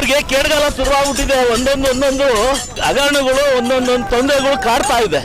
ಅವ್ರಿಗೆ ಕೇಡ್ಗಾಲ ಶುರುವಾಗ್ಬಿಟ್ಟಿದೆ. ಒಂದೊಂದು ಒಂದೊಂದು ಹಗರಣಗಳು ಒಂದೊಂದೊಂದು ತೊಂದರೆಗಳು ಕಾಡ್ತಾ ಇದೆ.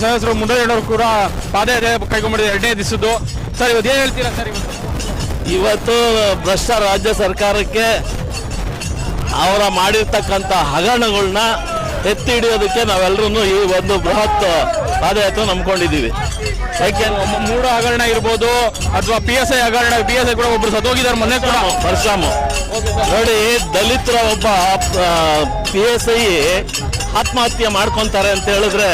ಸದಸ್ಯರು ಮುಂಡಯ್ಯನವರು ಕೂಡ ಪಾದಯಾತ್ರೆ ಕೈಗೊಂಡಿದ್ದಾರೆ ಎರಡನೇ ದಿವಸದ್ದು ಸರ್ ಇವತ್ತು ಏನು ಹೇಳ್ತೀರಾ ಸರ್ ಇವತ್ತು? ಇವತ್ತು ಭ್ರಷ್ಟ ರಾಜ್ಯ ಸರ್ಕಾರಕ್ಕೆ ಅವರ ಮಾಡಿರ್ತಕ್ಕಂಥ ಹಗರಣಗಳನ್ನ ಎತ್ತಿ ಹಿಡಿಯೋದಕ್ಕೆ ನಾವೆಲ್ಲರೂ ಈ ಒಂದು ಬೃಹತ್ ಪಾದಯಾತ್ರೆ ನಂಬ್ಕೊಂಡಿದ್ದೀವಿ. ಯಾಕೆ ಮೂಡ ಹಗರಣ ಇರ್ಬೋದು ಅಥವಾ ಪಿ ಎಸ್ ಐ ಹಗರಣ ಪಿ ಎಸ್ ಐ ಕೂಡ ಒಬ್ರು ಸತ್ತೋಗಿದ್ದಾರೆ ಮೊನ್ನೆ ಕೂಡ. ಪರಶುರಾಮ ನೋಡಿ ದಲಿತರ ಒಬ್ಬ ಪಿ ಎಸ್ ಐ ಆತ್ಮಹತ್ಯೆ ಮಾಡ್ಕೊಂತಾರೆ ಅಂತ ಹೇಳಿದ್ರೆ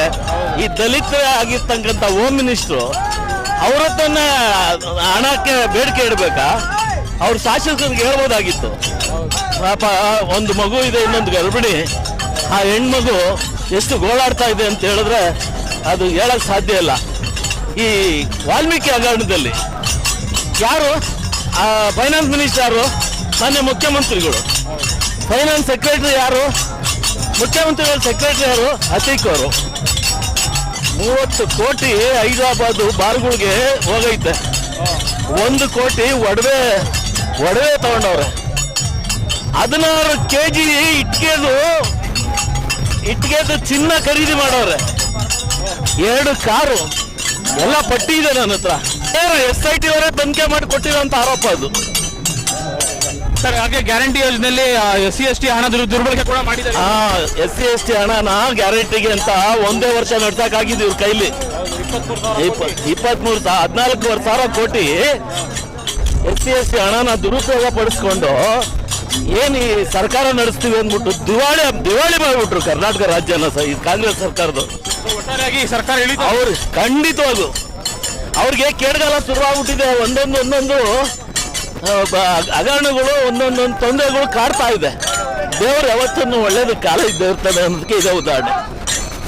ಈ ದಲಿತರ ಆಗಿರ್ತಕ್ಕಂಥ ಹೋಮ್ ಮಿನಿಸ್ಟ್ರು ಅವ್ರ ತನ್ನ ಹಣಕ್ಕೆ ಬೇಡಿಕೆ ಇಡಬೇಕಾ? ಅವ್ರ ಶಾಸಕರಿಗೆ ಹೇಳ್ಬೋದಾಗಿತ್ತು. ಪಾಪ, ಒಂದು ಮಗು ಇದೆ, ಇನ್ನೊಂದು ಗರ್ಭಿಣಿ. ಆ ಹೆಣ್ಮಗು ಎಷ್ಟು ಗೋಳಾಡ್ತಾ ಇದೆ ಅಂತ ಹೇಳಿದ್ರೆ ಅದು ಹೇಳಕ್ ಸಾಧ್ಯ ಇಲ್ಲ. ಈ ವಾಲ್ಮೀಕಿ ಹಗರಣದಲ್ಲಿ ಯಾರು? ಫೈನಾನ್ಸ್ ಮಿನಿಸ್ಟರ್ ಯಾರು? ಮಾನ್ಯ ಮುಖ್ಯಮಂತ್ರಿಗಳು. ಫೈನಾನ್ಸ್ ಸೆಕ್ರೆಟರಿ ಯಾರು? ಮುಖ್ಯಮಂತ್ರಿಗಳ ಸೆಕ್ರೆಟರಿ ಅವರು, ಅತೀಕ್ ಅವರು. ಮೂವತ್ತು ಕೋಟಿ ಹೈದರಾಬಾದ್ ಬಾರ್ಗಳಿಗೆ ಹೋಗೈತೆ. ಒಂದು ಕೋಟಿ ಒಡವೆ ಒಡವೆ ತಗೊಂಡವ್ರೆ. ಹದಿನಾರು ಕೆ ಜಿ ಇಟ್ಕೆದು ಇಟ್ಕೆದು ಚಿನ್ನ ಖರೀದಿ ಮಾಡೋರೆ ಎರಡು ಕಾರು, ಎಲ್ಲ ಪಟ್ಟಿ ಇದೆ ನನ್ನ ಹತ್ರ. ಎಸ್ ಐ ಟಿ ಅವರೇ ತನಿಖೆ ಮಾಡಿ ಕೊಟ್ಟಿರೋಂಥ ಆರೋಪ ಅದು. ಸರ್ ಹಾಗೆ ಗ್ಯಾರಂಟಿ ಯೋಜನೆಯಲ್ಲಿ ಎಸ್ ಸಿ ಎಸ್ ಟಿ ಹಣ ದುರ್- ದುರ್ಬಳಕೆ ಕೂಡ ಮಾಡಿದ್ದಾರೆ. ಆ ಎಸ್ ಸಿ ಎಸ್ ಟಿ ಹಣನ ಗ್ಯಾರಂಟಿಗೆ ಅಂತ ಒಂದೇ ವರ್ಷ ನಡ್ಸಕ್ಕಾಗಿದ್ದು ಇವ್ರ ಕೈಲಿ. ಇಪ್ಪತ್ಮೂರು ಹದಿನಾಲ್ಕೂವರೆ ಸಾವಿರ ಕೋಟಿ ಎಸ್ ಸಿ ಎಸ್ ಟಿ ಹಣನ ದುರುಪಯೋಗ ಪಡಿಸ್ಕೊಂಡು ಏನ್ ಈ ಸರ್ಕಾರ ನಡೆಸ್ತೀವಿ ಅಂದ್ಬಿಟ್ಟು ದಿವಾಳಿ ದಿವಾಳಿ ಮಾಡಿಬಿಟ್ರು ಕರ್ನಾಟಕ ರಾಜ್ಯನ ಸ- ಈ ಕಾಂಗ್ರೆಸ್ ಸರ್ಕಾರದ್ದು. ಒಟ್ಟಾರೆಯಾಗಿ ಸರ್ಕಾರ ಇಳಿತ. ಅವ್ರು ಅದು ಅವ್ರಿಗೆ ಕೇಡ್ಗಾಲ ಶುರುವಾಗ್ಬಿಟ್ಟಿದೆ. ಒಂದೊಂದು ಒಂದೊಂದು ಹಗರಣಗಳು ಒಂದೊಂದೊಂದು ತೊಂದರೆಗಳು ಕಾಡ್ತಾ ಇದೆ. ದೇವರು ಯಾವತ್ತನ್ನು ಒಳ್ಳೇದು ಕಾಲ ಇದ್ದೇ ಇರ್ತದೆ ಅನ್ನೋದಕ್ಕೆ ಇದೆ ಉದಾಹರಣೆ.